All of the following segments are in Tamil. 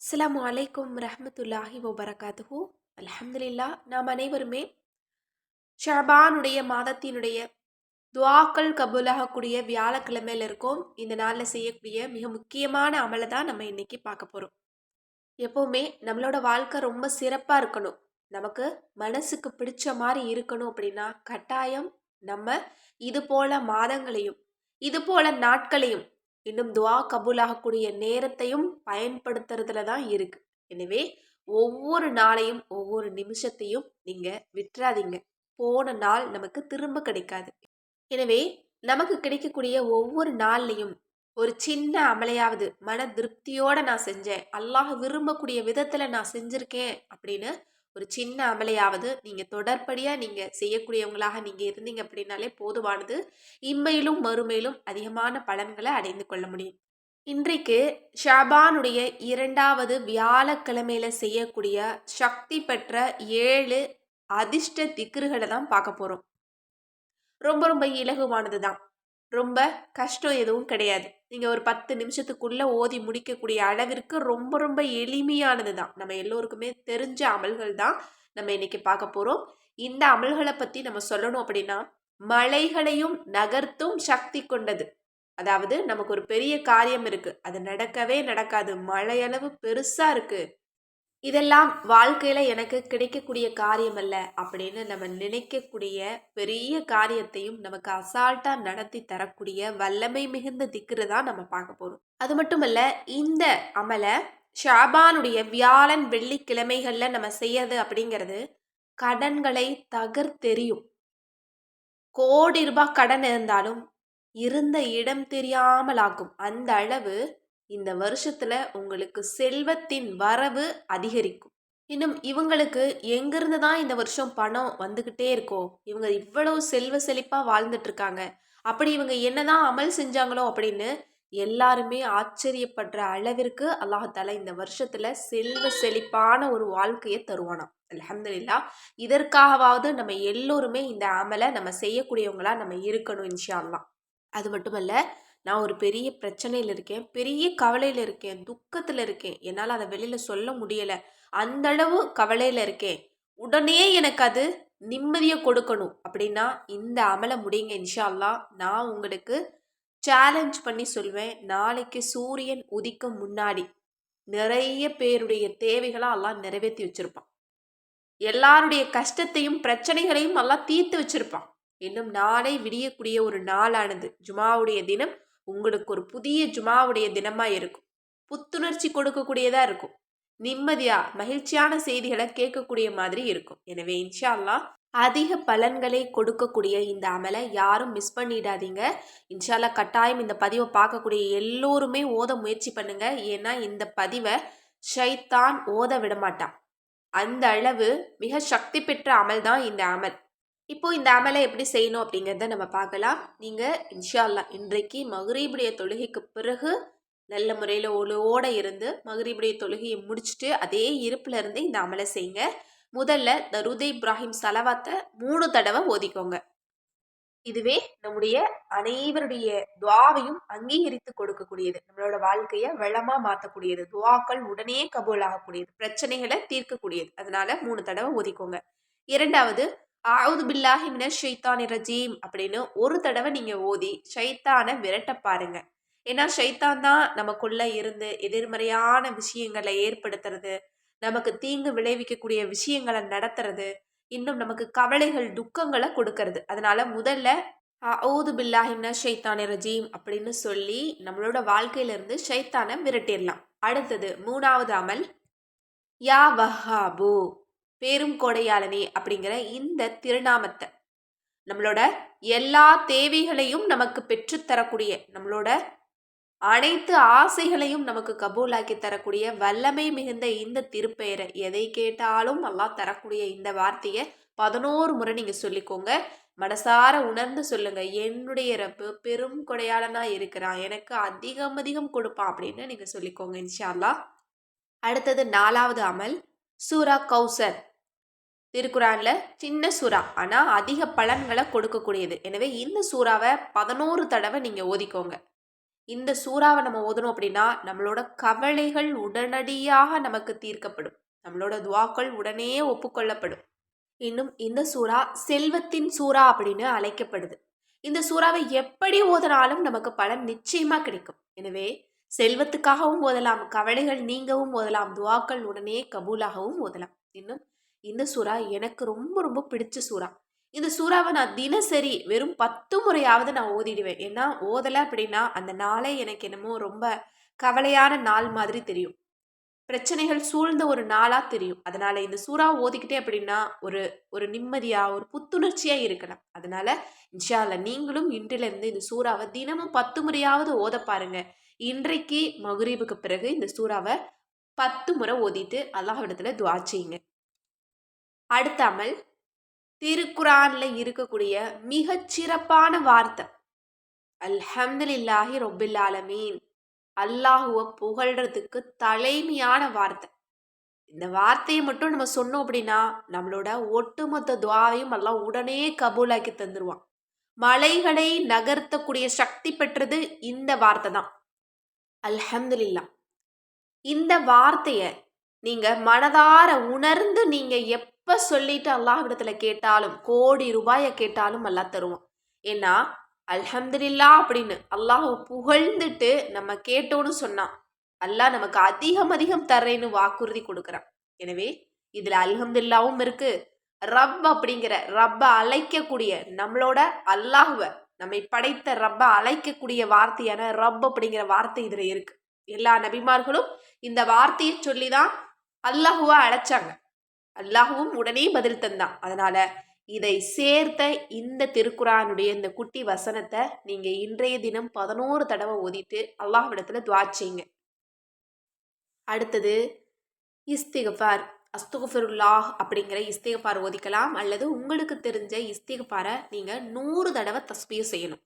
அஸ்லாம் அலைக்கும் ரஹமத்துல்லாஹி வபரகாத்துஹு. அலமதுல்லா நாம் அனைவருமே ஷபானுடைய மாதத்தினுடைய துவாக்கள் கபூலாகக்கூடிய வியாழக்கிழமையில் இருக்கோம். இந்த நாளில் செய்யக்கூடிய மிக முக்கியமான அமலை தான் நம்ம இன்றைக்கி பார்க்க போகிறோம் எப்போவுமே நம்மளோட வாழ்க்கை ரொம்ப சிறப்பாக இருக்கணும். நமக்கு மனசுக்கு பிடிச்ச மாதிரி இருக்கணும் அப்படின்னா கட்டாயம் நம்ம இது போல மாதங்களையும் இது போல நாட்களையும் இன்னும் துவா கபூலாகக்கூடிய நேரத்தையும் பயன்படுத்துறதுல தான் இருக்கு. எனவே ஒவ்வொரு நாளையும் ஒவ்வொரு நிமிஷத்தையும் நீங்க விட்டுறாதீங்க. போன நாள் நமக்கு திரும்ப கிடைக்காது. எனவே நமக்கு கிடைக்கக்கூடிய ஒவ்வொரு நாள்லையும் ஒரு சின்ன அமலையாவது மன திருப்தியோட நான் செஞ்சேன். அல்லாஹ் விரும்பக்கூடிய விதத்துல நான் செஞ்சிருக்கேன் அப்படின்னு ஒரு சின்ன அமலையாவது நீங்கள் தொடர்படியாக நீங்கள் செய்யக்கூடியவங்களாக நீங்கள் இருந்தீங்க அப்படின்னாலே போதுமானது. இம்மையிலும் மறுமையிலும் அதிகமான பலன்களை அடைந்து கொள்ள முடியும். இன்றைக்கு ஷபானுடைய இரண்டாவது வியாழக்கிழமையில செய்யக்கூடிய சக்தி பெற்ற ஏழு அதிர்ஷ்ட திக்ருகளை தான் பார்க்க போகிறோம் ரொம்ப ரொம்ப இலகுவானது தான் ரொம்ப கஷ்டம் எதுவும் கிடையாது. நீங்கள் ஒரு பத்து நிமிஷத்துக்குள்ளே ஓதி முடிக்கக்கூடிய அளவிற்கு ரொம்ப ரொம்ப எளிமையானது தான். நம்ம எல்லோருக்குமே தெரிஞ்ச அமல்கள் தான் நம்ம இன்னைக்கு பார்க்க போகிறோம் இந்த அமல்களை பற்றி நம்ம சொல்லணும் அப்படின்னா மலைகளையும் நகர்த்தும் சக்தி கொண்டது. அதாவது நமக்கு ஒரு பெரிய காரியம் இருக்குது அது நடக்கவே நடக்காது. மழையளவு பெருசாக இருக்குது இதெல்லாம் வாழ்க்கையில் எனக்கு கிடைக்கக்கூடிய காரியம் அல்ல அப்படின்னு நம்ம நினைக்கக்கூடிய பெரிய காரியத்தையும் நமக்கு அசால்ட்டாக நடத்தி தரக்கூடிய வல்லமை மிகுந்த திக்ரு தான் நம்ம பார்க்க போகிறோம் அது மட்டுமல்ல இந்த அமலை ஷாபானுடைய வியாழன் வெள்ளிக்கிழமைகளில் நம்ம செய்யறது அப்படிங்கிறது கடன்களை தகர்த்தெறியும். கோடி ரூபாய் கடன் இருந்தாலும் இருந்த இடம் தெரியாமல் ஆகும் அந்த அளவு இந்த வருஷத்துல உங்களுக்கு செல்வத்தின் வரவு அதிகரிக்கும். இன்னும் இவங்களுக்கு எங்கிருந்து தான் இந்த வருஷம் பணம் வந்துக்கிட்டே இருக்கோ இவங்க இவ்வளவு செல்வ செழிப்பாக வாழ்ந்துட்டு இருக்காங்க அப்படி இவங்க என்னதான் அமல் செஞ்சாங்களோ அப்படின்னு எல்லாருமே ஆச்சரியப்படுற அளவிற்கு அல்லாஹால இந்த வருஷத்துல செல்வ செழிப்பான ஒரு வாழ்க்கையை தருவானாம். அலமதுல்லா இதற்காகவாவது நம்ம எல்லோருமே இந்த அமலை நம்ம செய்யக்கூடியவங்களா நம்ம இருக்கணும் இன்ஷா அது மட்டுமல்ல நான் ஒரு பெரிய பிரச்சனையில் இருக்கேன் பெரிய கவலையில் இருக்கேன் துக்கத்தில் இருக்கேன். என்னால் அதை வெளியில் சொல்ல முடியலை. அந்தளவு கவலையில் இருக்கேன். உடனே எனக்கு அது நிம்மதியை கொடுக்கணும். அப்படின்னா இந்த அமலை முடியுங்க இன்ஷா அல்லா நான் உங்களுக்கு சேலஞ்ச் பண்ணி சொல்வேன். நாளைக்கு சூரியன் உதிக்கும் முன்னாடி நிறைய பேருடைய தேவைகளை எல்லாம் நிறைவேற்றி வச்சுருப்பான். எல்லாருடைய கஷ்டத்தையும் பிரச்சனைகளையும் எல்லாம் தீர்த்து வச்சிருப்பான். இன்னும் நாளை விடியக்கூடிய ஒரு நாளானது. ஜுமாவுடைய தினம் உங்களுக்கு ஒரு புதிய ஜுமாவுடைய தினமாக இருக்கும். புத்துணர்ச்சி கொடுக்கக்கூடியதாக இருக்கும். நிம்மதியாக மகிழ்ச்சியான செய்திகளை கேட்கக்கூடிய மாதிரி இருக்கும். எனவே இன்ஷா அல்லா அதிக பலன்களை கொடுக்கக்கூடிய இந்த அமலை யாரும் மிஸ் பண்ணிடாதீங்க. இன்ஷால்லா கட்டாயம் இந்த பதிவை பார்க்கக்கூடிய எல்லோருமே ஓத முயற்சி பண்ணுங்க. ஏன்னா இந்த பதிவை ஷைத்தான் ஓத விடமாட்டான். அந்த அளவு மிக சக்தி பெற்ற அமல் தான் இந்த அமல். இப்போது இந்த அமலை எப்படி செய்யணும் அப்படிங்கிறத நம்ம பார்க்கலாம். நீங்கள் இன்ஷா அல்லா இன்றைக்கு மகரீபுடைய தொழுகைக்கு பிறகு நல்ல முறையில் ஒழுவோட இருந்து மகரீபுடைய தொழுகையை முடிச்சுட்டு அதே இருப்பில் இருந்து இந்த அமலை செய்யுங்க. முதல்ல தருதே இப்ராஹிம் சலவாத்தை மூணு தடவை ஓதிக்கோங்க. இதுவே நம்முடைய அனைவருடைய துவாவையும் அங்கீகரித்து கொடுக்கக்கூடியது. நம்மளோட வாழ்க்கையை வளமா மாற்றக்கூடியது துவாக்கள் உடனே கபூல் ஆகக்கூடியது பிரச்சனைகளை தீர்க்கக்கூடியது. அதனால மூணு தடவை ஒதுக்கோங்க இரண்டாவது ஆவுது பில்லாஹி மின ஷைத்தான் ரஜீம் அப்படின்னு ஒரு தடவை நீங்க ஓதி ஷைத்தானை விரட்ட பாருங்க. ஏன்னா ஷைத்தான் தான் நமக்குள்ள இருந்து எதிர்மறையான விஷயங்களை ஏற்படுத்துறது நமக்கு தீங்கு விளைவிக்கக்கூடிய விஷயங்களை நடத்துறது இன்னும் நமக்கு கவலைகள் துக்கங்களை கொடுக்கறது. அதனால முதல்ல அவுது பில்லாஹிம்னா ஷைத்தானே ரஜீம் அப்படின்னு சொல்லி நம்மளோட வாழ்க்கையிலிருந்து ஷைத்தானை விரட்டிடலாம். அடுத்தது மூணாவது அமல் யா வஹாபு. பேரும் கொடையாளனே அப்படிங்கிற இந்த திருநாமத்தை. நம்மளோட எல்லா தேவைகளையும் நமக்கு பெற்றுத்தரக்கூடிய நம்மளோட அனைத்து ஆசைகளையும் நமக்கு கபூலாக்கி தரக்கூடிய வல்லமை மிகுந்த இந்த திருப்பெயரை எதை கேட்டாலும் நல்லா தரக்கூடிய இந்த வார்த்தையை பதினோரு முறை நீங்கள் சொல்லிக்கோங்க. மனசார உணர்ந்து சொல்லுங்க. என்னுடைய ரப்பு பெரும் கொடையாளனா இருக்கிறான். எனக்கு அதிகம் அதிகம் கொடுப்பான் அப்படின்னு நீங்கள் சொல்லிக்கோங்க இன்ஷால்லா அடுத்தது நாலாவது அமல் சூரா கௌசர். திருக்குறானில் சின்ன சூறா. ஆனால் அதிக பலன்களை கொடுக்கக்கூடியது. எனவே இந்த சூறாவை பதினோரு தடவை நீங்கள் ஓதிக்கோங்க. இந்த சூறாவை நம்ம ஓதணும் அப்படின்னா நம்மளோட கவலைகள் உடனடியாக நமக்கு தீர்க்கப்படும். நம்மளோட துவாக்கள் உடனே ஒப்புக்கொள்ளப்படும். இன்னும் இந்த சூறா செல்வத்தின் சூறா அப்படின்னு அழைக்கப்படுது. இந்த சூறாவை எப்படி ஓதினாலும் நமக்கு பலன் நிச்சயமாக கிடைக்கும். எனவே செல்வத்துக்காகவும் ஓதலாம் கவலைகள் நீங்கவும் ஓதலாம் துவாக்கள் உடனே கபூலாகவும் ஓதலாம். இன்னும் இந்த சூறா எனக்கு ரொம்ப ரொம்ப பிடிச்ச சூறா. இந்த சூறாவை நான் தினசரி வெறும் பத்து முறையாவது நான் ஓதிடுவேன். ஏன்னா ஓதலை அப்படின்னா அந்த நாளே எனக்கு என்னமோ ரொம்ப கவலையான நாள் மாதிரி தெரியும். பிரச்சனைகள் சூழ்ந்த ஒரு நாளாக தெரியும். அதனால இந்த சூறா ஓதிக்கிட்டே அப்படின்னா ஒரு ஒரு நிம்மதியாக ஒரு புத்துணர்ச்சியாக இருக்கலாம். அதனால இன்ஷால்ல நீங்களும் இன்றிலிருந்து இந்த சூறாவை தினமும் பத்து முறையாவது ஓத பாருங்க. இன்றைக்கு மகுரீபுக்கு பிறகு இந்த சூறாவை பத்து முறை ஓதிட்டு அல்லாஹ்விடத்துல துவா செய்யுங்க. அடுத்த அமல் இருக்கக்கூடிய மிகச் சிறப்பான வார்த்தை. அல்ஹம்துலில்லாஹி ரொபில் ஆலமீன். அல்லாஹுவை புகழ்றதுக்கு தலைமையான வார்த்தை. இந்த வார்த்தையை மட்டும் நம்ம சொன்னோம் அப்படின்னா நம்மளோட ஒட்டுமொத்த துவாவையும் எல்லாம் உடனே கபூலாக்கி தந்துடுவான் மலைகளை நகர்த்தக்கூடிய சக்தி பெற்றது இந்த வார்த்தை தான். அல்ஹம்துலில்லா இந்த வார்த்தையை நீங்கள் மனதார உணர்ந்து நீங்கள் எப் இப்போ சொல்லிட்டு அல்லாஹ்விடத்தில் கேட்டாலும் கோடி ரூபாயை கேட்டாலும் அல்லாஹ் தருவான். ஏன்னா அல்ஹம்துலில்லா அப்படின்னு அல்லாஹ் புகழ்ந்துட்டு நம்ம கேட்டோன்னு சொன்னான் அல்லாஹ் நமக்கு அதிகம் அதிகம் தர்றேன்னு வாக்குறுதி கொடுக்குறான். எனவே இதில் அல்ஹம்துல்லாவும் இருக்கு. ரப் அப்படிங்கிற ரப்ப அழைக்கக்கூடிய நம்மளோட அல்லாஹுவ நம்மை படைத்த ரப்ப அழைக்கக்கூடிய வார்த்தையான ரப் அப்படிங்கிற வார்த்தை இதில் இருக்கு. எல்லா நபிமார்களும் இந்த வார்த்தையை சொல்லி தான் அல்லாஹுவா அழைச்சாங்க. அல்லாஹுவும் உடனே பதில் தந்தான். அதனால இதை சேர்த்த இந்த திருக்குறானுடைய இந்த குட்டி வசனத்தை நீங்க இன்றைய தினம் பதினோரு தடவை ஓதிட்டு அல்லாஹ்விடத்துல துவா செய்யுங்க. அடுத்தது இஸ்திகஃபார் அஸ்துகஃபருல்லாஹ் அப்படிங்கிற இஸ்திகஃபார் ஓதிக்கலாம். அல்லது உங்களுக்கு தெரிஞ்ச இஸ்திகஃபாரை நீங்க நூறு தடவை தஸ்பியம் செய்யணும்.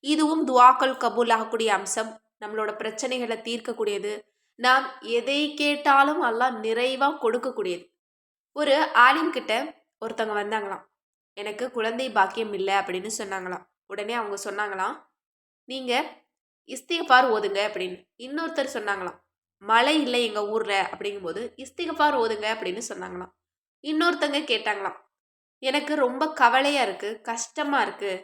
இதுவும் துவாக்கள் கபூல் ஆகக்கூடிய அம்சம். நம்மளோட பிரச்சனைகளை தீர்க்கக்கூடியது. நாம் எதை கேட்டாலும் அல்லாஹ் நிறைவாக கொடுக்கக்கூடியது. ஒரு ஆலிம் கிட்ட ஒருத்தவங்க வந்தாங்களாம். எனக்கு குழந்தை பாக்கியம் இல்லை அப்படின்னு சொன்னாங்களாம். உடனே அவங்க சொன்னாங்களாம் நீங்கள் இஸ்திகஃபார் ஓதுங்க அப்படின்னு. இன்னொருத்தர் சொன்னாங்களாம் மழை இல்லை எங்கள் ஊரில் அப்படிங்கும்போது இஸ்திகஃபார் ஓதுங்க அப்படின்னு சொன்னாங்களாம். இன்னொருத்தங்க கேட்டாங்களாம் எனக்கு ரொம்ப கவலையாக இருக்குது கஷ்டமாக இருக்குது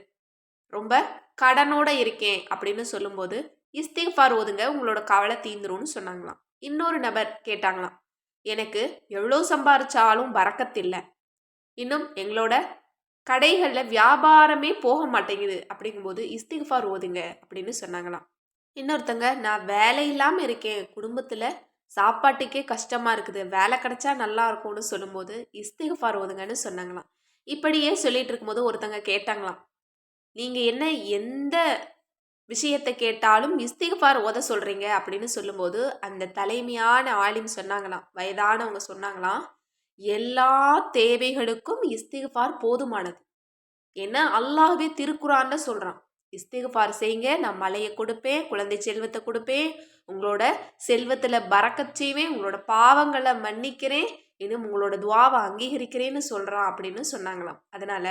ரொம்ப கடனோட இருக்கேன் அப்படின்னு சொல்லும்போது இஸ்திகஃபார் ஓதுங்க உங்களோட கவலை தீந்துரும்னு சொன்னாங்களாம். இன்னொரு நபர் கேட்டாங்களாம் எனக்கு எவ்வளோ சம்பாரிச்சாலும் வரக்கத்தில்லை. இன்னும் எங்களோட கடைகளில் வியாபாரமே போக மாட்டேங்குது அப்படிங்கும்போது இஸ்திகஃபார் ஓதுங்க அப்படின்னு சொன்னாங்களாம். இன்னொருத்தங்க நான் வேலை இல்லாமல் இருக்கேன். குடும்பத்தில் சாப்பாட்டுக்கே கஷ்டமாக இருக்குது. வேலை கிடைச்சா நல்லா இருக்கும்னு சொல்லும்போது இஸ்திகஃபார் ஓதுங்கன்னு சொன்னாங்களாம். இப்படியே சொல்லிட்டு இருக்கும்போது ஒருத்தங்க கேட்டாங்களாம். நீங்கள் என்ன எந்த விஷயத்தை கேட்டாலும் இஸ்திகஃபார் ஓத சொல்கிறீங்க அப்படின்னு சொல்லும்போது அந்த தலைமையான ஆலிம் சொன்னாங்களாம். வயதானவங்க சொன்னாங்களாம் எல்லா தேவைகளுக்கும் இஸ்திகஃபார் போதுமானது. ஏன்னா அல்லாஹ்வே திருக்குறான்னு சொல்கிறான் இஸ்திகஃபார் செய்யுங்க நான் மலையை கொடுப்பேன் குழந்தை செல்வத்தை கொடுப்பேன் உங்களோட செல்வத்தில் பறக்கச் செய்வேன் உங்களோட பாவங்களை மன்னிக்கிறேன் இன்னும் உங்களோட துவாவை அங்கீகரிக்கிறேன்னு சொல்கிறான் அப்படின்னு சொன்னாங்களாம். அதனால்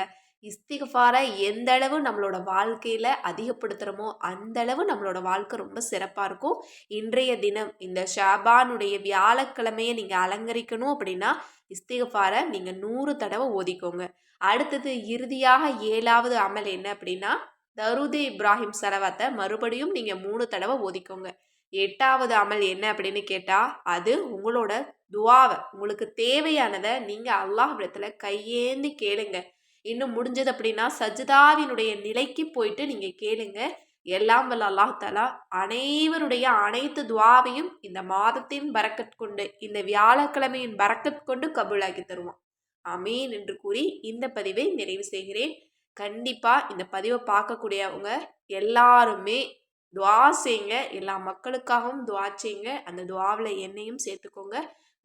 இஸ்திகஃபாரை எந்த அளவு நம்மளோட வாழ்க்கையில் அதிகப்படுத்துகிறோமோ அந்த அளவு நம்மளோட வாழ்க்கை ரொம்ப சிறப்பாக இருக்கும். இன்றைய தினம் இந்த ஷாபானுடைய வியாழக்கிழமையை நீங்கள் அலங்கரிக்கணும் அப்படின்னா இஸ்திகஃபாரை நீங்கள் நூறு தடவை ஓதிக்கோங்க. அடுத்தது இறுதியாக ஏழாவது அமல் என்ன அப்படின்னா தருதி இப்ராஹிம் செலவத்தை மறுபடியும் நீங்கள் மூணு தடவை ஓதிக்கோங்க. எட்டாவது அமல் என்ன அப்படின்னு கேட்டால் அது உங்களோட துவாவை உங்களுக்கு தேவையானதை நீங்கள் அல்லாஹ் கையேந்தி கேளுங்க. இன்னும் முடிஞ்சது அப்படின்னா சஜிதாவினுடைய நிலைக்கு போயிட்டு நீங்கள் கேளுங்க. எல்லாம் வல்ல அல்லாஹாலா அனைவருடைய அனைத்து துவாவையும் இந்த மாதத்தின் பறக்கத் கொண்டு இந்த வியாழக்கிழமையின் பறக்கத் கொண்டு கபூலாக்கி தருவான். அமீன் என்று கூறி இந்த பதிவை நிறைவு செய்கிறேன். கண்டிப்பாக இந்த பதிவை பார்க்கக்கூடியவங்க எல்லாருமே துவா செய்யுங்க எல்லா மக்களுக்காகவும் துவா செய்யுங்க அந்த துவாவில் என்னையும் சேர்த்துக்கோங்க.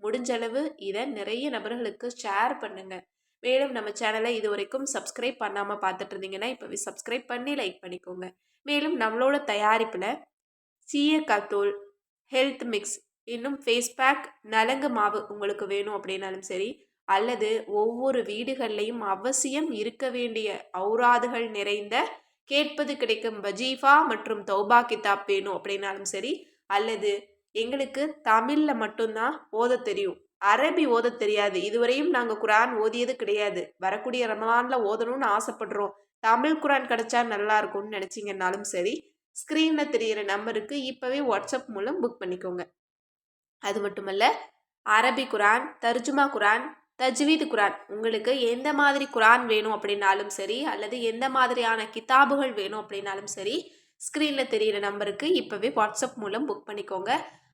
முடிஞ்சளவு இதை நிறைய நபர்களுக்கு ஷேர் பண்ணுங்கள் மேலும் நம்ம சேனலை இது வரைக்கும் சப்ஸ்கிரைப் பண்ணாமல் பார்த்துட்டு இருந்தீங்கன்னா இப்போவே சப்ஸ்கிரைப் பண்ணி லைக் பண்ணிக்கோங்க. மேலும் நம்மளோட தயாரிப்பில் சீயக்காத்தூள் ஹெல்த் மிக்ஸ் இன்னும் ஃபேஸ் பேக் நலங்கு மாவு உங்களுக்கு வேணும் அப்படின்னாலும் சரி அல்லது ஒவ்வொரு வீடுகள்லையும் அவசியம் இருக்க வேண்டிய ஔராதுகள் நிறைந்த கேட்பது கிடைக்கும் வஜீஃபா மற்றும் தௌபா கிதாப் வேணும் அப்படின்னாலும் சரி அல்லது எங்களுக்கு தமிழில் மட்டும்தான் ஓத தெரியும். அரபி ஓத தெரியாது. இதுவரையும் நாங்கள் குரான் ஓதியது கிடையாது. வரக்கூடிய ரமலானில் ஓதணும்னு ஆசைப்படுறோம். தமிழ் குரான் கிடைச்சா நல்லா இருக்கும்னு நினச்சிங்கன்னாலும் சரி ஸ்க்ரீனில் தெரிகிற நம்பருக்கு இப்போவே வாட்ஸ்அப் மூலம் புக் பண்ணிக்கோங்க. அது மட்டுமல்ல அரபி குரான் தர்ஜுமா குரான் தஜ்வீது குரான் உங்களுக்கு எந்த மாதிரி குரான் வேணும் அப்படின்னாலும் சரி அல்லது எந்த மாதிரியான கிதாபுகள் வேணும் அப்படின்னாலும் சரி ஸ்க்ரீனில் தெரிகிற நம்பருக்கு இப்போவே வாட்ஸ்அப் மூலம் புக் பண்ணிக்கோங்க.